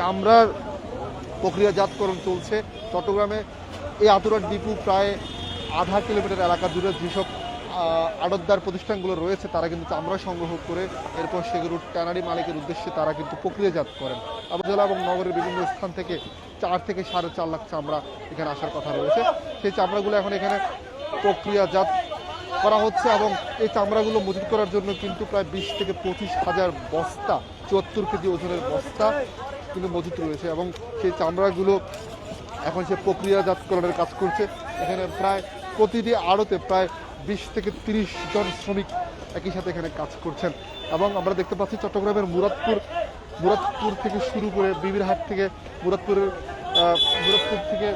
চামড়ার প্রক্রিয়াজাতকরণ চলছে। চট্টগ্রামে এই আতুরার ডিপু প্রায় আধা কিলোমিটার এলাকা জুড়ে যেসব আড়তদার প্রতিষ্ঠানগুলো রয়েছে, তারা কিন্তু চামড়া সংগ্রহ করে এরপর সেগুলো ট্যানারি মালিকের উদ্দেশ্যে তারা কিন্তু প্রক্রিয়াজাত করেন। জেলা এবং নগরের বিভিন্ন স্থান থেকে চার থেকে সাড়ে চার লাখ চামড়া এখানে আসার কথা রয়েছে। সেই চামড়াগুলো এখন এখানে প্রক্রিয়াজাত করা হচ্ছে এবং এই চামড়াগুলো মজুত করার জন্য কিন্তু প্রায় বিশ থেকে পঁচিশ হাজার বস্তা, চুয়াত্তর কেজি ওজনের বস্তা কিন্তু মজুত রয়েছে এবং সেই চামড়াগুলো এখন সে প্রক্রিয়াজাতকরণের কাজ করছে। এখানে প্রায় প্রতিটি আড়তে প্রায় বিশ থেকে তিরিশ জন শ্রমিক একই সাথে এখানে কাজ করছেন। এবং আমরা দেখতে পাচ্ছি চট্টগ্রামের মুরাদপুর মুরাদপুর থেকে শুরু করে বিবিরহাট থেকে মুরাদপুরের মুরাদপুর থেকে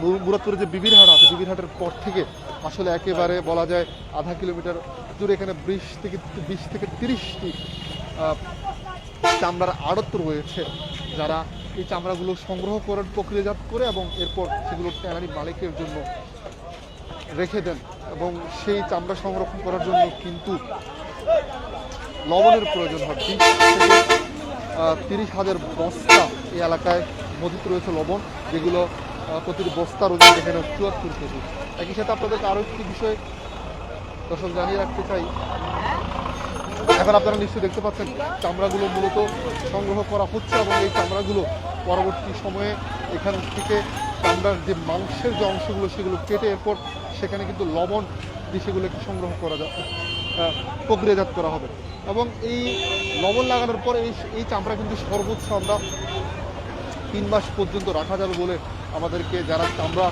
মু- মুরাদপুরে যে বিবিরহাট আছে, বিবিরহাটের পর থেকে আসলে একেবারে বলা যায় আধা কিলোমিটার দূরে এখানে বিশ থেকে বিশ থেকে তিরিশটি চামড়ার আড়ত রয়েছে যারা এই চামড়াগুলো সংগ্রহ করেন প্রক্রিয়াজাত করে এবং এরপর সেগুলো ট্যানারি মালিকের জন্য রেখে দেন এবং সেই চামড়া সংরক্ষণ করার জন্য কিন্তু লবণের প্রয়োজন হয়। তিরিশ হাজার বস্তা এই এলাকায় মজুত রয়েছে লবণ, যেগুলো প্রতিটি বস্তার ওজন এখানে চুয়াত্তর কেজি। একই সাথে আপনাদেরকে আরও একটি বিষয় দর্শক জানিয়ে রাখতে চাই এখন আপনারা নিশ্চয়ই দেখতে পাচ্ছেন, চামড়াগুলো মূলত সংগ্রহ করা হচ্ছে এবং এই চামড়াগুলো পরবর্তী সময়ে এখান থেকে চামড়ার যে মাংসের যে অংশগুলো সেগুলো কেটে এরপর সেখানে কিন্তু লবণ দিয়ে সেগুলোকে সংগ্রহ করা যাবে প্রক্রিয়াজাত করা হবে। এবং এই লবণ লাগানোর পরে এই এই চামড়া কিন্তু সর্বোচ্চ আমরা তিন মাস পর্যন্ত রাখা যাবে বলে আমাদেরকে যারা চামড়া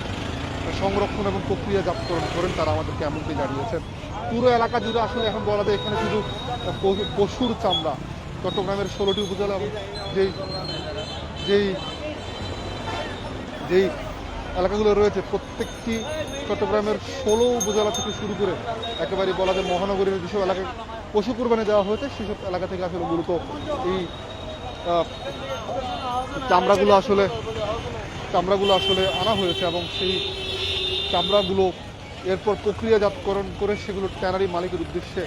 সংরক্ষণ এবং প্রক্রিয়াজাতকরণ করেন তারা আমাদেরকে এমনটি জানিয়েছেন। পুরো এলাকা জুড়ে আসলে এখন বলা যায় এখানে শুধু পশুর চামড়া। চট্টগ্রামের ষোলোটি উপজেলা যেই যেই যেই এলাকাগুলো রয়েছে, প্রত্যেকটি চট্টগ্রামের ষোলো উপজেলা থেকে শুরু করে একেবারে বলা যায় মহানগরীর যেসব এলাকায় পশু কুরবানি দেওয়া হয়েছে, সেসব এলাকা থেকে আসলে মূলত এই চামড়াগুলো আসলে চামড়াগুলো আসলে আনা হয়েছে এবং সেই চামড়াগুলো এরপর প্রক্রিয়াজাতকরণ করে সেগুলো ট্যানারি মালিকের উদ্দেশ্যে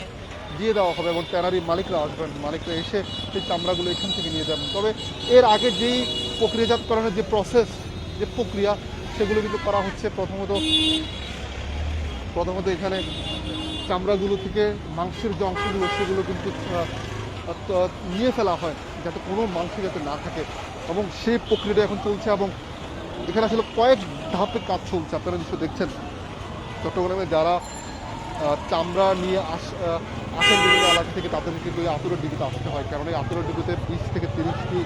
দিয়ে দেওয়া হবে এবং ট্যানারি মালিকরা আসবেন। মালিকরা এসে সেই চামড়াগুলো এখান থেকে নিয়ে যাবেন। তবে এর আগে যেই প্রক্রিয়াজাতকরণের যে প্রসেস যে প্রক্রিয়া, সেগুলো কিন্তু করা হচ্ছে প্রথমত প্রথমত এখানে চামড়াগুলো থেকে মাংসের যে অংশগুলো, সেগুলো কিন্তু নিয়ে ফেলা হয় যাতে কোনো মাংস যাতে না থাকে এবং সেই প্রক্রিয়াটা এখন চলছে এবং এখানে আসলে কয়েক ধাপে কাজ চলছে। আপনারা নিশ্চয় দেখছেন। চট্টগ্রামে যারা চামড়া নিয়ে আস আসেন বিভিন্ন এলাকা থেকে, তাদের কিন্তু এই আতুরের ডিবিতে আসতে হয়। কারণ এই আতুরের ডিবিতে বিশ থেকে তিরিশটি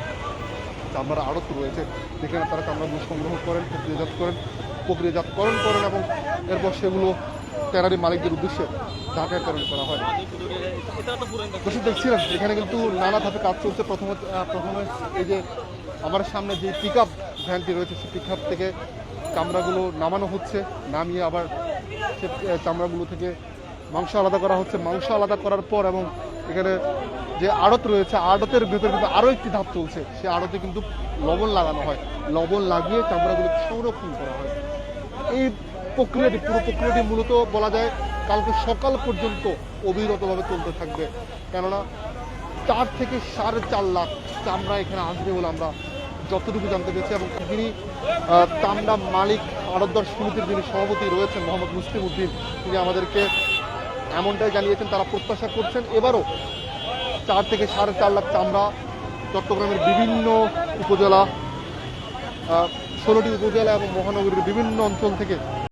চামড়ার আড়ত রয়েছে। যেখানে তারা চামড়াগুলো সংগ্রহ করেন, প্রক্রিয়াজাত করেন, প্রক্রিয়াজাতকরণ করেন এবং এরপর সেগুলো ট্যানারি মালিকদের উদ্দেশ্যে ঢাকাকরণ করা হয়। দর্শক, দেখছিলেন, এখানে কিন্তু নানা ধাপে কাজ চলছে। প্রথমে প্রথমে এই যে আমার সামনে যে পিক আপ ভ্যানটি রয়েছে, সেই পিক আপ থেকে চামড়াগুলো নামানো হচ্ছে। নামিয়ে আবার সে চামড়াগুলো থেকে মাংস আলাদা করা হচ্ছে। মাংস আলাদা করার পর এবং এখানে যে আড়ত রয়েছে, আড়তের ভেতরে কিন্তু আরও একটি ধাপ চলছে। সে আড়তে কিন্তু লবণ লাগানো হয়। লবণ লাগিয়ে চামড়াগুলো সংরক্ষণ করা হয়। এই প্রক্রিয়াটি, পুরো প্রক্রিয়াটি মূলত বলা যায় কালকে সকাল পর্যন্ত অবিরতভাবে চলতে থাকবে। কেননা চার থেকে সাড়ে চার লাখ চামড়া এখানে আসবে বলে আমরা যতটুকু জানতে পেরেছি এবং যিনি তামডা মালিক আড়তদার সমিতির যিনি সভাপতি রয়েছেন, মোহাম্মদ মুসলিম উদ্দিন তিনি আমাদেরকে এমনটাই জানিয়েছেন, তারা প্রত্যাশা করছেন। এবারও চার থেকে সাড়ে চার লাখ চামড়া চট্টগ্রামের বিভিন্ন উপজেলা ষোলোটি উপজেলা এবং মহানগরীর বিভিন্ন অঞ্চল থেকে